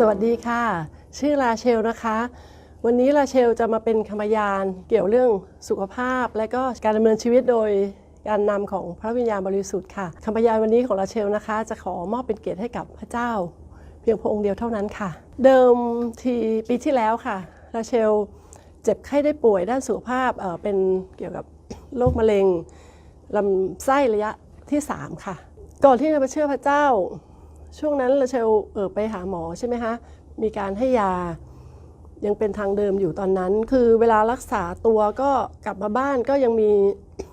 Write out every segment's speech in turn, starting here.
สวัสดีค่ะ ชื่อลาเชลนะคะ วันนี้ลาเชลจะมาเป็นคำยานเกี่ยวเรื่องสุขภาพ และก็การดำเนินชีวิตโดยการนำของพระวิญญาณบริสุทธิ์ค่ะคำพยานวันนี้ของลาเชลนะคะ จะขอมอบเป็นเกียรติให้กับพระเจ้า เพียงพระองค์เดียวเท่านั้นค่ะ เดิมทีปีที่แล้วค่ะลาเชลเจ็บไข้ได้ป่วยด้านสุขภาพเเป็นเกี่ยวกับโรคมะเร็งลำไส้ระยะที่ 3 ค่ะ ก่อนที่จะมาเชื่อพระเจ้า ช่วงนั้นลาเชลเออไปหาหมอใช่ไหมคะมีการให้ยายังเป็นทางเดิมอยู่ตอนนั้น คือเวลารักษาตัวก็กลับมาบ้านก็ยังมี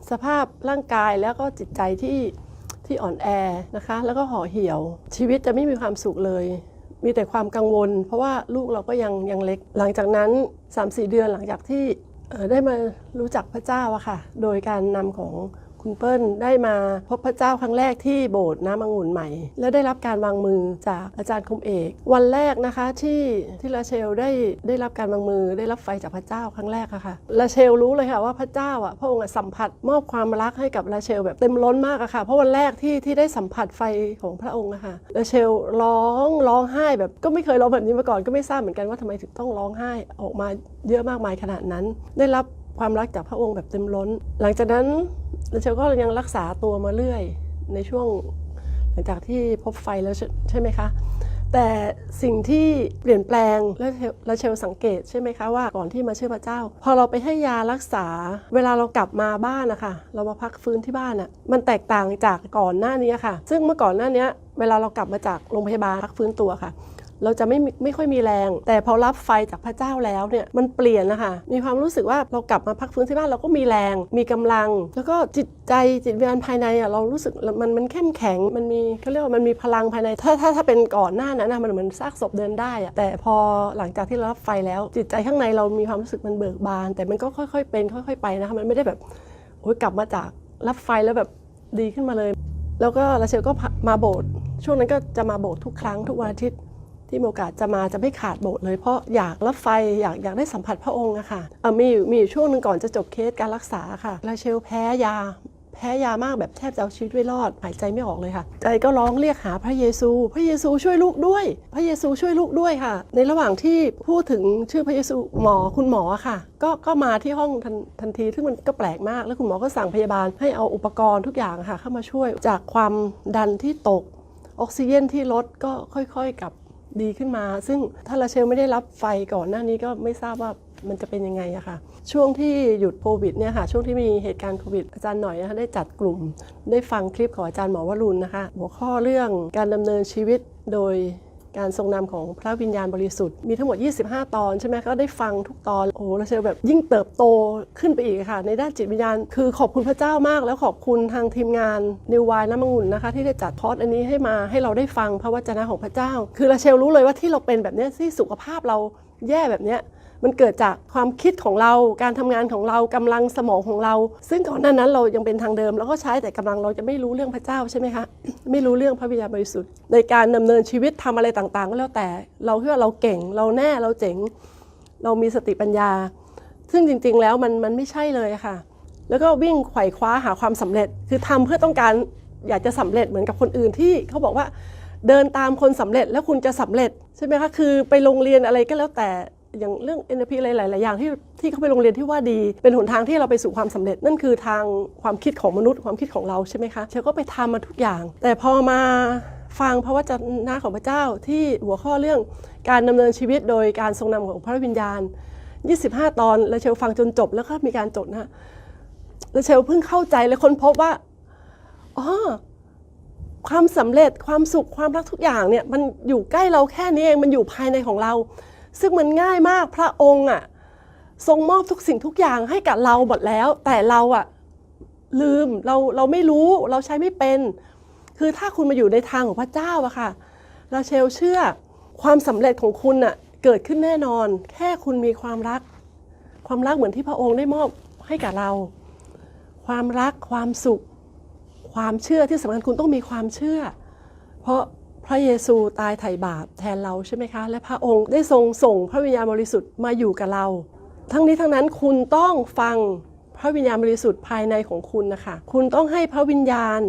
สภาพร่างกายแล้วก็จิตใจที่ที่อ่อนแอนะคะ แล้วก็ห่อเหี่ยว ชีวิตจะไม่มีความสุขเลย มีแต่ความกังวล เพราะว่าลูกเราก็ยังยังเล็ก หลังจากนั้น 3-4 เดือนหลังจากที่ได้มารู้จักพระเจ้าอะค่ะ โดยการนำของ คุณเปิ้ลได้มาพบพระเจ้าครั้งแรกที่โบสถ์น้ำองุ่นใหม่ และได้รับการวางมือจากอาจารย์คมเอก วันแรกนะคะที่ที่ลาเชลได้ได้รับการวางมือได้รับไฟจากพระเจ้าครั้งแรกอะค่ะลาเชลรู้เลยค่ะว่าพระเจ้าอะพระองค์อะสัมผัสมอบความรักให้กับลาเชลแบบเต็มล้นมากอะค่ะเพราะวันแรกที่ที่ได้สัมผัสไฟของพระองค์อะค่ะลาเชลร้องร้องไห้แบบก็ไม่เคยร้องแบบนี้มาก่อนก็ไม่ทราบเหมือนกันว่าทำไมถึงต้องร้องไห้ออกมาเยอะมากมายขนาดนั้น ได้รับความรักจากพระองค์แบบเต็มล้น หลังจากนั้น แลาเชลก็ยังรักษาตัวมาเรื่อยในช่วงหลังจากที่พบไฟแล้วใช่ไหมคะแต่สิ่งที่เปลี่ยนแปลงและเชลและเชลสังเกตใช่ไหมคะว่าก่อนที่มาเชื่อพระเจ้า พอเราไปให้ยารักษา เวลาเรากลับมาบ้านนะคะเรามาพักฟื้นที่บ้านอะมันแตกต่างจากก่อนหน้านี้ค่ะ ซึ่งเมื่อก่อนหน้านี้เวลาเรากลับมาจากโรงพยาบาลพักฟื้นตัวค่ะ เราจะไม่ไม่ค่อยมีแรง แต่พอรับไฟจากพระเจ้าแล้วเนี่ยมันเปลี่ยนนะคะมีความรู้สึกว่าเรากลับมาพักฟื้นที่บ้านเราก็มีแรง มีกำลัง แล้วก็จิตใจจิตวิญญาณภายในอะเรารู้สึกมันมันเข้มแข็งมันมีเขาเรียกว่ามันมีพลังภายใน ถ้าถ้าถ้าเป็นก่อนหน้านั้นนะมันเหมือนซากศพเดินได้อะแต่พอหลังจากที่เรารับไฟแล้ว จิตใจข้างในเรามีความรู้สึกมันเบิกบาน แต่มันก็ค่อยๆ เป็นค่อย ๆ ไปนะคะมันไม่ได้แบบโอ้ยกลับมาจากรับไฟแล้วแบบดีขึ้นมาเลย แล้วก็ลาเชลก็มาโบสถ์ช่วงนั้นก็จะมาโบสถ์ทุกครั้งทุกวันอาทิตย์ ที่มีโอกาสจะมาจะไม่ขาดโบสถ์เลยเพราะอยากรับไฟอยากอยากได้สัมผัสพระองค์อะค่ะมีอยู่มีอยู่ช่วงหนึ่งก่อนจะจบเคสการรักษาค่ะลาเชลแพ้ยาแพ้ยามากแบบแทบจะเอาชีวิตไว้รอด หายใจไม่ออกเลยค่ะ ใจก็ร้องเรียกหาพระเยซู พระเยซูช่วยลูกด้วย พระเยซูช่วยลูกด้วยค่ะ ในระหว่างที่พูดถึงชื่อพระเยซูหมอคุณหมอค่ะ ก็ก็มาที่ห้องทันทันทีซึ่งมันก็แปลกมาก แล้วคุณหมอก็สั่งพยาบาลให้เอาอุปกรณ์ทุกอย่างค่ะ เข้ามาช่วยจากความดันที่ตกออกซิเจนที่ลดก็ค่อยๆกลับ ดีขึ้นมา ซึ่งถ้าลาเชลไม่ได้รับไฟก่อนหน้านี้ก็ไม่ทราบว่ามันจะเป็นยังไงอะค่ะ ช่วงที่หยุดโควิดเนี่ยค่ะ ช่วงที่มีเหตุการณ์โควิดอาจารย์หน่อยนะคะได้จัดกลุ่ม ได้ฟังคลิปของอาจารย์หมอวรุณนะคะ หัวข้อเรื่องการดำเนินชีวิตโดย การทรงนำของพระวิญญาณบริสุทธิ์มีทั้งหมด 25 ตอนใช่ไหมก็ได้ฟังทุกตอนโอ้เราเชลแบบยิ่งเติบโตขึ้นไปอีกค่ะ ในด้านจิตวิญญาณ คือขอบคุณพระเจ้ามาก แล้วขอบคุณทางทีมงานนิววายน้ำมังุ่นนะคะ ที่ได้จัดพอดอันนี้ให้มาให้เราได้ฟังพระวจนะของพระเจ้า คือราเชลรู้เลยว่าที่เราเป็นแบบเนี้ยที่สุขภาพเราแย่แบบเนี้ย มันเกิดจากความคิดของเรา การทำงานของเรากำลังสมองของเรา ซึ่งก่อนหน้านั้นเรายังเป็นทางเดิมแล้วก็ใช้แต่กำลังเราจะไม่รู้เรื่องพระเจ้าใช่ไหมคะไม่รู้เรื่องพระวิญญาณบริสุทธิ์ในการดำเนินชีวิตทำอะไรต่างๆ ก็แล้วแต่เราคิดว่าเราเก่งเราแน่เราเจ๋ง เรามีสติปัญญา ซึ่งจริงๆแล้วมันมันไม่ใช่เลยค่ะ แล้วก็วิ่งไขว่คว้าหาความสำเร็จ คือทำเพื่อต้องการอยากจะสำเร็จเหมือนกับคนอื่นที่เขาบอกว่าเดินตามคนสำเร็จแล้วคุณจะสำเร็จใช่ไหมคะคือไปโรงเรียนอะไรก็แล้วแต่ อย่างเรื่อง NLP อะไรหลาย ๆ อย่างที่ที่เขาไปโรงเรียนที่ว่าดี เป็นหนทางที่เราไปสู่ความสำเร็จ นั่นคือทางความคิดของมนุษย์ความคิดของเราใช่ไหมคะเชลก็ไปทำมาทุกอย่าง แต่พอมาฟังพระวจนะของพระเจ้าที่หัวข้อเรื่องการดำเนินชีวิตโดยการทรงนำของพระวิญญาณ 25 ตอน แล้วเชลฟังจนจบแล้วก็มีการจดนะแล้วเชลเพิ่งเข้าใจและค้นพบว่าอ๋อความสำเร็จความสุขความรักทุกอย่างเนี่ยมันอยู่ใกล้เราแค่นี้เองมันอยู่ภายในของเรา ซึ่งมันง่ายมากพระองค์อะทรงมอบทุกสิ่งทุกอย่างให้กับเราหมดแล้ว แต่เราอะลืมเราเราไม่รู้เราใช้ไม่เป็น คือถ้าคุณมาอยู่ในทางของพระเจ้าอะค่ะลาเชลเชื่อความสำเร็จของคุณอะเกิดขึ้นแน่นอน แค่คุณมีความรัก ความรักเหมือนที่พระองค์ได้มอบให้กับเรา ความรักความสุข ความเชื่อที่สำคัญคุณต้องมีความเชื่อ เพราะ พระเยซูตายไถ่บาปแทนเราใช่ไหมคะ และพระองค์ได้ทรงส่งพระวิญญาณบริสุทธิ์มาอยู่กับเรา ทั้งนี้ทั้งนั้นคุณต้องฟังพระวิญญาณบริสุทธิ์ภายในของคุณนะคะ คุณต้องให้พระวิญญาณ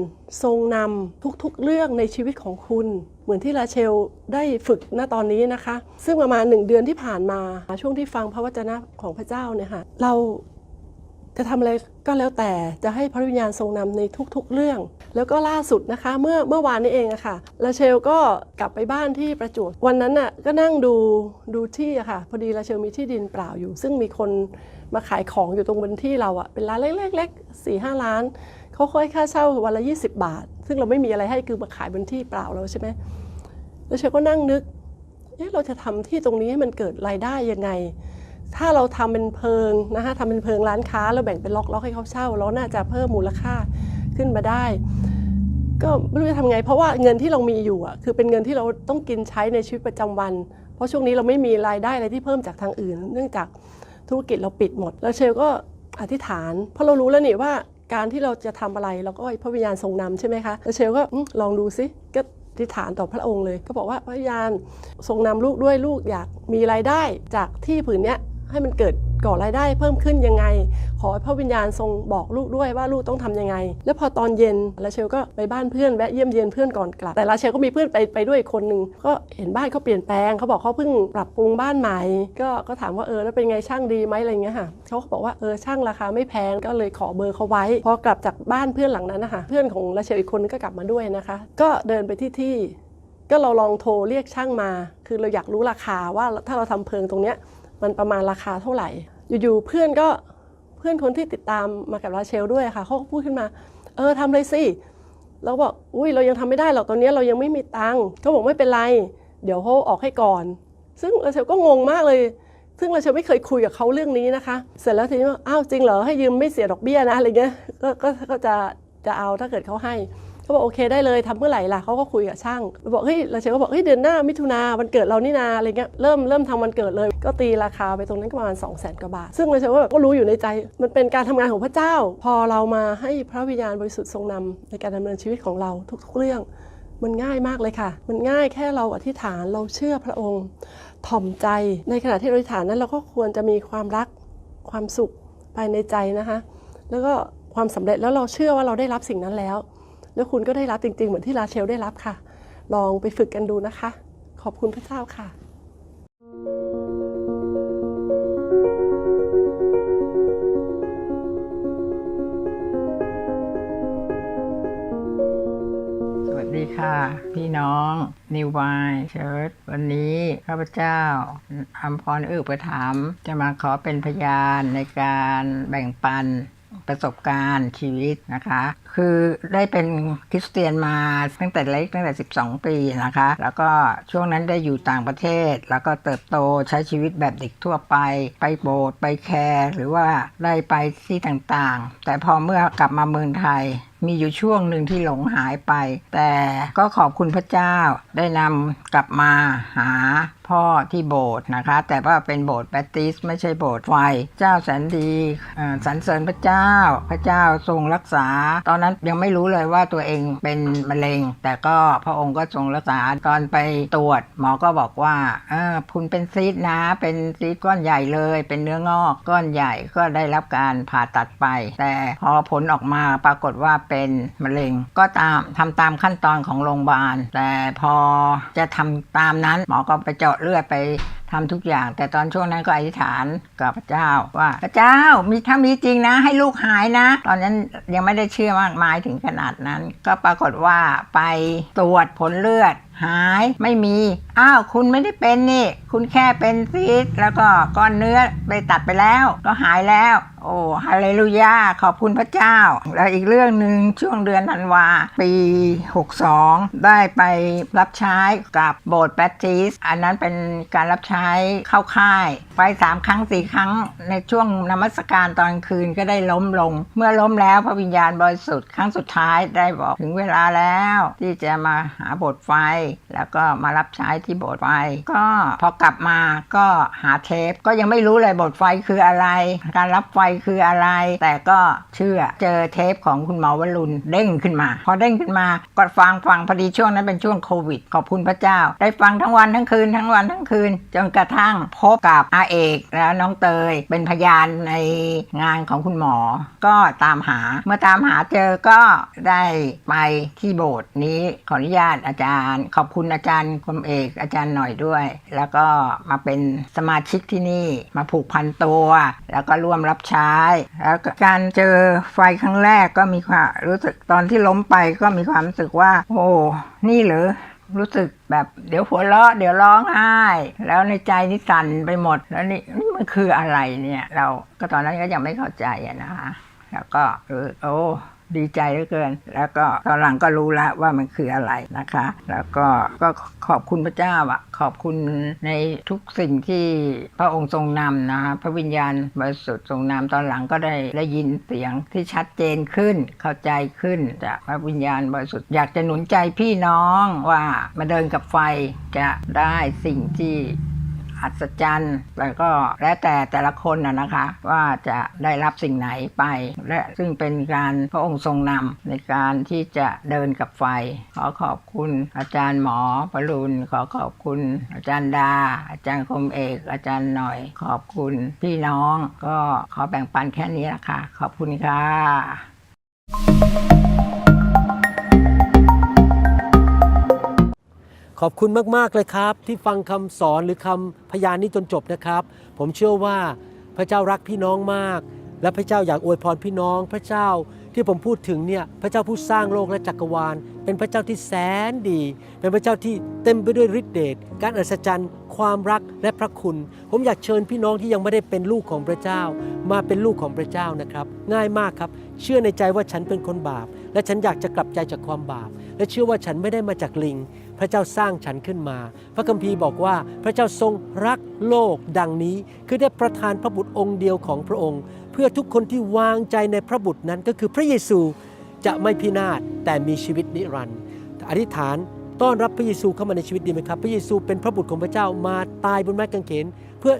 ทรงนำทุกๆเรื่องในชีวิตของคุณ เหมือนที่ราเชลได้ฝึกณตอนนี้นะคะ ซึ่งประมาณหนึ่งเดือนที่ผ่านมาช่วงที่ฟังพระวจนะของพระเจ้าเนี่ยค่ะเรา จะทำอะไรก็แล้วแต่จะให้พระวิญญาณทรงนำในทุกๆเรื่อง แล้วก็ล่าสุดนะคะเมื่อเมื่อวานนี้เองอะค่ะราเชลก็กลับไปบ้านที่ประจวบวันนั้นน่ะก็นั่งดูดูที่อะค่ะ พอดีราเชลมีที่ดินเปล่าอยู่ ซึ่งมีคนมาขายของอยู่ตรงบนที่เราอะเป็นร้านเล็กๆสี่ห้าล้านเขาค่อยค่าเช่าวันละ 20 บาท ซึ่งเราไม่มีอะไรให้คือมาขายบนที่เปล่าเราใช่ไหมล้วเชลก็นั่งนึกเอ๊ะเราจะทำที่ตรงนี้ให้มันเกิดรายได้ยังไง ถ้าเราทำเป็นเพิงนะคะทำเป็นเพิงร้านค้าแล้วแบ่งเป็นล็อกๆให้เขาเช่าเราน่าจะเพิ่มมูลค่าขึ้นมาได้ ก็ไม่รู้จะทำไง เพราะว่าเงินที่เรามีอยู่อะคือเป็นเงินที่เราต้องกินใช้ในชีวิตประจำวัน เพราะช่วงนี้เราไม่มีรายได้อะไรที่เพิ่มจากทางอื่น เนื่องจากธุรกิจเราปิดหมด แล้วเชลก็อธิษฐาน เพราะเรารู้แล้วนี่ว่าการที่เราจะทำอะไรเราก็ให้พระวิญญาณทรงนำใช่ไหมคะแล้วเชลก็ลองดูซิก็อธิษฐานต่อพระองค์เลย ก็บอกว่าพระวิญญาณทรงนำลูกด้วยลูกอยากมีรายได้จากที่ผืนเนี้ย ให้มันเกิดก่อรายได้เพิ่มขึ้นยังไง ขอให้พระวิญญาณทรงบอกลูกด้วยว่าลูกต้องทำยังไง แล้วพอตอนเย็นลาเชลก็ไปบ้านเพื่อนแวะเยี่ยมเยียนเพื่อนก่อนกลับ แต่ลาเชลก็มีเพื่อนไปไปด้วยคนหนึ่งก็เห็นบ้านเขาเปลี่ยนแปลงเขาบอกเขาเพิ่งปรับปรุงบ้านใหม่ ก็ก็ถามว่าเออแล้วเป็นไงช่างดีไหมอะไรเงี้ยค่ะเขาก็บอกว่าเออช่างราคาไม่แพงก็เลยขอเบอร์เขาไว้ พอกลับจากบ้านเพื่อนหลังนั้นนะคะเพื่อนของลาเชลอีกคนก็กลับมาด้วยนะคะ ก็เดินไปที่ที่ก็เราลองโทรเรียกช่างมา คือเราอยากรู้ราคาว่าถ้าเราทำเพิงตรงเนี้ย มันประมาณราคาเท่าไหร่ อยู่ๆเพื่อนก็เพื่อนคนที่ติดตามมากับราเชลด้วยค่ะเขาก็พูดขึ้นมา เออทำเลยสิเราบอกอุ้ยเรายังทำไม่ได้หรอกตอนนี้เรายังไม่มีตังค์เขาบอกไม่เป็นไร เดี๋ยวเขาออกให้ก่อน ซึ่งราเชลก็งงมากเลย ซึ่งราเชลไม่เคยคุยกับเขาเรื่องนี้นะคะ เสร็จแล้วทีนี้ว่าอ้าวจริงเหรอให้ยืมไม่เสียดอกเบี้ยนะอะไรเงี้ยก็ก็จะจะเอาถ้าเกิดเขาให้ บอกโอเคได้เลยทำเมื่อไหร่ล่ะเขาก็คุยกับช่างบอกเฮ้ยเราเชลก็บอกเฮ้ยเดือนหน้ามิถุนาวันเกิดเรานี่นาอะไรเงี้ยเริ่มเริ่มทำวันเกิดเลย ก็ตีราคาไปตรงนั้นก็ประมาณ2 0 0 0 0 0กว่าบาท ซึ่งเราเชลก็แบบก็รู้อยู่ในใจ มันเป็นการทำงานของพระเจ้า พอเรามาให้พระวิญญาณบริสุทธิ์ทรงนำในการดำเนินชีวิตของเราทุกๆเรื่อง มันง่ายมากเลยค่ะ มันง่ายแค่เราอธิษฐานเราเชื่อพระองค์ถ่อมใจ ในขณะที่เราอธิษฐานนั้นเราก็ควรจะมีความรักความสุขภายในใจนะคะ แล้วก็ความสำเร็จแล้วเราเชื่อว่าเราได้รับสิ่งนั้นแล้ว แล้วคุณก็ได้รับจริง ๆ เหมือนที่ราเชลได้รับค่ะ ลองไปฝึกกันดูนะคะ ขอบคุณพระเจ้าค่ะสวัสดีค่ะพี่น้องนิวไวเชิร์ชวันนี้ข้าพเจ้าอัมพรอึประถัมจะมาขอเป็นพยานในการแบ่งปัน ประสบการณ์ชีวิตนะคะ คือได้เป็นคริสเตียนมาตั้งแต่เล็กตั้งแต่ 12 ปีนะคะ แล้วก็ช่วงนั้นได้อยู่ต่างประเทศ แล้วก็เติบโตใช้ชีวิตแบบเด็กทั่วไป ไปโบสถ์ไปแคร์หรือว่าได้ไปที่ต่างๆ แต่พอเมื่อกลับมาเมืองไทยมีอยู่ช่วงหนึ่งที่หลงหายไป แต่ก็ขอบคุณพระเจ้าได้นำกลับมาหา พ่อที่โบสถ์นะคะ แต่ว่าเป็นโบสถ์แบปติสไม่ใช่โบสถ์ไฟ เจ้าแสนดีสรรเสริญพระเจ้า พระเจ้าทรงรักษา ตอนนั้นยังไม่รู้เลยว่าตัวเองเป็นมะเร็ง แต่ก็พระองค์ก็ทรงรักษาตอนไปตรวจ หมอก็บอกว่าออคุณเป็นซีดนะเป็นซีดก้อนใหญ่เลย เป็นเนื้องอกก้อนใหญ่ก็ได้รับการผ่าตัดไป แต่พอผลออกมาปรากฏว่าเป็นมะเร็ง ก็ตามทำตามขั้นตอนของโรงพยาบาล แต่พอจะทำตามนั้นหมอก็ไปเจาะเลือดไปทำทุกอย่าง แต่ตอนช่วงนั้นก็อธิษฐานกับพระเจ้าว่าพระเจ้ามีถ้ามีจริงนะ ให้ลูกหายนะ ตอนนั้นยังไม่ได้เชื่อมากมายถึงขนาดนั้น ก็ปรากฏว่าไปตรวจผลเลือด หายไม่มี อ้าวคุณไม่ได้เป็นนี่ คุณแค่เป็นซีสแล้วก็ก้อนเนื้อไปตัดไปแล้ว ก็หายแล้ว โอ้ฮาเลลูยาขอบคุณพระเจ้า แล้วอีกเรื่องหนึ่งช่วงเดือนธันวา ปี 62 ได้ไปรับใช้กับโบสถ์แบปติสอันนั้นเป็นการรับใช้เข้าค่าย ไปสามครั้งสี่ครั้งในช่วงนมัสการตอนคืนก็ได้ล้มลง เมื่อล้มแล้วพระวิญญาณบริสุทธิ์ครั้งสุดท้ายได้บอกถึงเวลาแล้ว ที่จะมาหาโบสถ์ไฟแล้วก็มารับใช้ที่โบสถ์ไฟ ก็พอกลับมาก็หาเทป ก็ยังไม่รู้เลยโบสถ์ไฟคืออะไร การรับไฟคืออะไร แต่ก็เชื่อเจอเทปของคุณหมอวรุณเด้งขึ้นมา พอเด้งขึ้นมาก็ฟังฟังพอดีช่วงนั้นเป็นช่วงโควิด ขอบคุณพระเจ้า ได้ฟังทั้งวันทั้งคืนทั้งวันทั้งคืน จนกระทั่งพบกับอาเอกแล้วน้องเตยเป็นพยานในงานของคุณหมอ ก็ตามหาเมื่อตามหาเจอก็ได้ไปที่โบสถ์นี้ขออนุญาตอาจารย์ขอบคุณอาจารย์คมเอกอาจารย์หน่อยด้วย แล้วก็มาเป็นสมาชิกที่นี่มาผูกพันตัว แล้วก็ร่วมรับใช้ แล้วการเจอไฟครั้งแรกก็มีความรู้สึกตอนที่ล้มไปก็มีความรู้สึกว่า โอ้นี่เหรอรู้สึกแบบเดี๋ยวหัวเราะเดี๋ยวร้องไห้แล้วในใจนี่สั่นไปหมด แล้วนี่นี่มันคืออะไรเนี่ย เราก็ตอนนั้นก็ยังไม่เข้าใจอะนะคะแล้วก็เออโอ้ ดีใจเหลือเกิน แล้วก็ตอนหลังก็รู้ล้วว่ามันคืออะไรนะคะ แล้วก็ก็ขอบคุณพระเจ้าอะขอบคุณในทุกสิ่งที่พระองค์ทรงนำนะคะพระวิญญาณบริสุทธิ์ทรงนำตอนหลังก็ได้ได้ยินเสียงที่ชัดเจนขึ้นเข้าใจขึ้นจากพระวิญญาณบริสุทธิ์อยากจะหนุนใจพี่น้องว่ามาเดินกับไฟจะได้สิ่งที่ อัศจรรย์แล้วก็แล้วแต่แต่ละคนนะนะคะ ว่าจะได้รับสิ่งไหนไป และซึ่งเป็นการพระองค์ทรงนำในการที่จะเดินกับไฟ ขอขอบคุณอาจารย์หมอประรุณขอขอบคุณอาจารย์ดา อาจารย์คมเอก อาจารย์หน่อย ขอบคุณพี่น้อง ก็ขอแบ่งปันแค่นี้ละค่ะ ขอบคุณค่ะ ขอบคุณมาก ๆ เลยครับ ที่ฟังคำสอนหรือคำพยานนี้จนจบนะครับ ผมเชื่อว่าพระเจ้ารักพี่น้องมาก และพระเจ้าอยากอวยพรพี่น้อง พระเจ้าที่ผมพูดถึงเนี่ยพระเจ้าผู้สร้างโลกและจักรวาล เป็นพระเจ้าที่แสนดี เป็นพระเจ้าที่เต็มไปด้วยฤทธิเดชการอัศจรรย์ ความรักและพระคุณ ผมอยากเชิญพี่น้องที่ยังไม่ได้เป็นลูกของพระเจ้า มาเป็นลูกของพระเจ้านะครับ ง่ายมากครับ เชื่อในใจว่าฉันเป็นคนบาป และฉันอยากจะกลับใจจากความบาป และเชื่อว่าฉันไม่ได้มาจากลิง ระเจ้าสร้างฉันขึ้นมา พระคัมภีร์บอกว่าพระเจ้าทรงรักโลกดังนี้ คือได้ประทานพระบุตรองค์เดียวของพระองค์ เพื่อทุกคนที่วางใจในพระบุตรนั้นก็คือพระเยซูจะไม่พินาศแต่มีชีวิตนิรันดร์อธิษฐานต้อนรับพระเยซูเข้ามาในชีวิตดีไหมครับ พระเยซูเป็นพระบุตรของพระเจ้ามาตายบนไม้กางเขน เพื่อ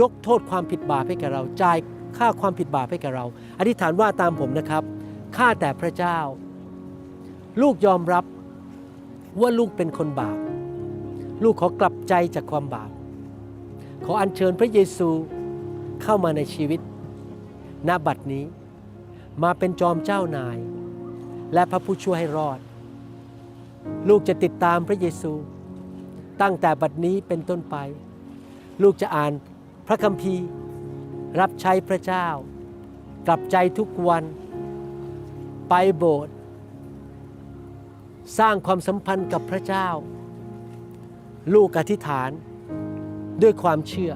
ยกโทษความผิดบาปให้แก่เราจ่ายค่าความผิดบาปให้แก่เรา อธิษฐานว่าตามผมนะครับข้าแต่พระเจ้า ลูกยอมรับ ว่าลูกเป็นคนบาป ลูกขอกลับใจจากความบาป ขออัญเชิญพระเยซูเข้ามาในชีวิตณบัดนี้ มาเป็นจอมเจ้านาย และพระผู้ช่วยให้รอด ลูกจะติดตามพระเยซู ตั้งแต่บัดนี้เป็นต้นไป ลูกจะอ่านพระคัมภีร์ รับใช้พระเจ้า กลับใจทุกวัน ไปโบสถ์ สร้างความสัมพันธ์กับพระเจ้า ลูกอธิษฐานด้วยความเชื่อ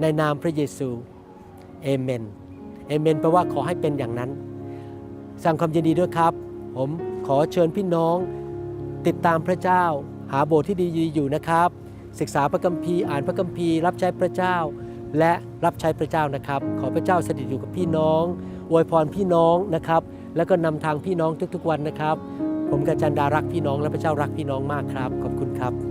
ในนามพระเยซูเอเมนเอเมนแปลว่าขอให้เป็นอย่างนั้น สร้างความยินดีด้วยครับ ผมขอเชิญพี่น้อง ติดตามพระเจ้า หาโบสถ์ที่ดีอยู่นะครับ ศึกษาพระคัมภีร์อ่านพระคัมภีร์ รับใช้พระเจ้า และรับใช้พระเจ้านะครับ ขอพระเจ้าสถิตอยู่กับพี่น้องอวยพรพี่น้องนะครับ แล้วก็นำทางพี่น้องทุกๆวันนะครับ ผมกับจันดารักพี่น้องและพระเจ้ารักพี่น้องมากครับ ขอบคุณครับ